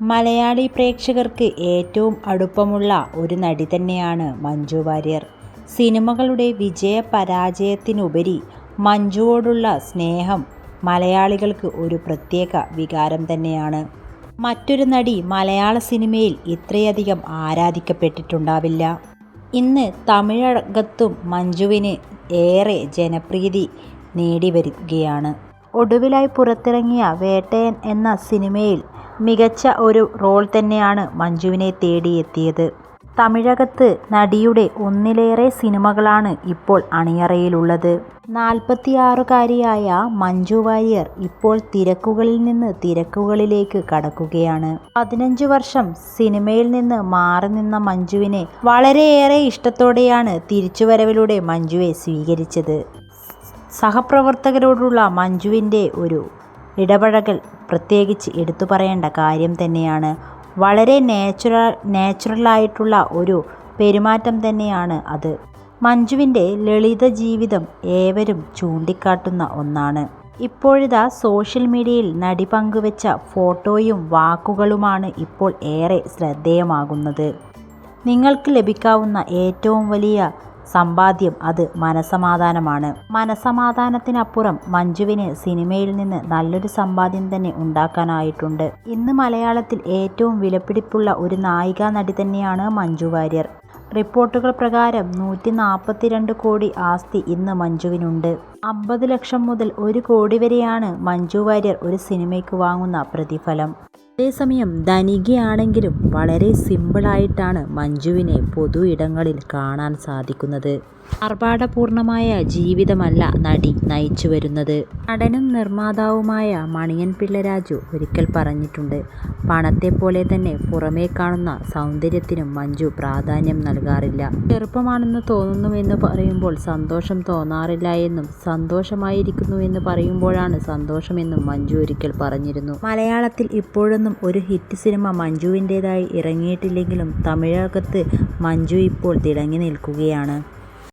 മലയാളി പ്രേക്ഷകർക്ക് ഏറ്റവും അടുപ്പമുള്ള ഒരു നടി തന്നെയാണ് മഞ്ജു വാര്യർ. സിനിമകളുടെ വിജയ-പരാജയത്തിനുപരി മഞ്ജുവോടുള്ള സ്നേഹം മലയാളികൾക്ക് ഒരു പ്രത്യേക വികാരം തന്നെയാണ്. മറ്റൊരു നടി മലയാള സിനിമയിൽ ഇത്രയധികം ആരാധിക്കപ്പെട്ടിട്ടുണ്ടാവില്ല. ഇന്ന് തമിഴകത്തും മഞ്ജുവിന് ഏറെ ജനപ്രീതി നേടിവരികയാണ്. ഒടുവിലായി പുറത്തിറങ്ങിയ വേട്ടയൻ എന്ന സിനിമയിൽ മികച്ച ഒരു റോൾ തന്നെയാണ് മഞ്ജുവിനെ തേടിയെത്തിയത്. തമിഴകത്ത് നടിയുടെ ഒന്നിലേറെ സിനിമകളാണ് ഇപ്പോൾ അണിയറയിലുള്ളത്. നാൽപ്പത്തിയാറുകാരിയായ മഞ്ജു വാര്യർ ഇപ്പോൾ തിരക്കുകളിൽ നിന്ന് തിരക്കുകളിലേക്ക് കടക്കുകയാണ്. പതിനഞ്ചു വർഷം സിനിമയിൽ നിന്ന് മാറി നിന്ന മഞ്ജുവിനെ വളരെയേറെ ഇഷ്ടത്തോടെയാണ് തിരിച്ചുവരവിലൂടെ മഞ്ജുവെ സ്വീകരിച്ചത്. സഹപ്രവർത്തകരോടുള്ള മഞ്ജുവിന്റെ ഒരു ഇടപഴകൽ പ്രത്യേകിച്ച് എടുത്തു പറയേണ്ട കാര്യം തന്നെയാണ്. വളരെ നാച്ചുറൽ നാച്ചുറലായിട്ടുള്ള ഒരു പെരുമാറ്റം തന്നെയാണ് അത്. മഞ്ജുവിന്റെ ലളിത ജീവിതം ഏവരും ചൂണ്ടിക്കാട്ടുന്ന ഒന്നാണ്. ഇപ്പോഴിതാ സോഷ്യൽ മീഡിയയിൽ നടി പങ്കുവെച്ച ഫോട്ടോയും വാക്കുകളുമാണ് ഇപ്പോൾ ഏറെ ശ്രദ്ധേയമാകുന്നത്. നിങ്ങൾക്ക് ലഭിക്കാവുന്ന ഏറ്റവും വലിയ സമ്പാദ്യം അത് മനസമാധാനമാണ് മനസമാധാനത്തിനപ്പുറം മഞ്ജുവിന് സിനിമയിൽ നിന്ന് നല്ലൊരു സമ്പാദ്യം തന്നെ ഉണ്ടാക്കാനായിട്ടുണ്ട്. ഇന്ന് മലയാളത്തിൽ ഏറ്റവും വിലപിടിപ്പുള്ള ഒരു നായികാനടി തന്നെയാണ് മഞ്ജു വാര്യർ. റിപ്പോർട്ടുകൾ പ്രകാരം നൂറ്റി നാൽപ്പത്തിരണ്ട് കോടി ആസ്തി ഇന്ന് മഞ്ജുവിനുണ്ട്. അമ്പത് ലക്ഷം മുതൽ ഒരു കോടി വരെയാണ് മഞ്ജു വാര്യർ ഒരു സിനിമയ്ക്ക് വാങ്ങുന്ന പ്രതിഫലം. അതേസമയം ധനികയാണെങ്കിലും വളരെ സിമ്പിളായിട്ടാണ് മഞ്ജുവിനെ പൊതു ഇടങ്ങളിൽ കാണാൻ സാധിക്കുന്നത്. ആർഭാടപൂർണമായ ജീവിതമല്ല നടി നയിച്ചു വരുന്നത് നടനും നിർമ്മാതാവുമായ മണിയൻ പിള്ളരാജു ഒരിക്കൽ പറഞ്ഞിട്ടുണ്ട്. പണത്തെപ്പോലെ തന്നെ പുറമേ കാണുന്ന സൗന്ദര്യത്തിനും മഞ്ജു പ്രാധാന്യം നൽകാറില്ല. ചെറുപ്പമാണെന്ന് തോന്നുന്നുവെന്ന് പറയുമ്പോൾ സന്തോഷം തോന്നാറില്ല എന്നും സന്തോഷമായിരിക്കുന്നുവെന്ന് പറയുമ്പോഴാണ് സന്തോഷമെന്നും മഞ്ജു ഒരിക്കൽ പറഞ്ഞിരുന്നു. മലയാളത്തിൽ ഇപ്പോഴൊന്നും ഒരു ഹിറ്റ് സിനിമ മഞ്ജുവിന്റേതായി ഇറങ്ങിയിട്ടില്ലെങ്കിലും തമിഴകത്ത് മഞ്ജു ഇപ്പോൾ തിളങ്ങി നിൽക്കുകയാണ്.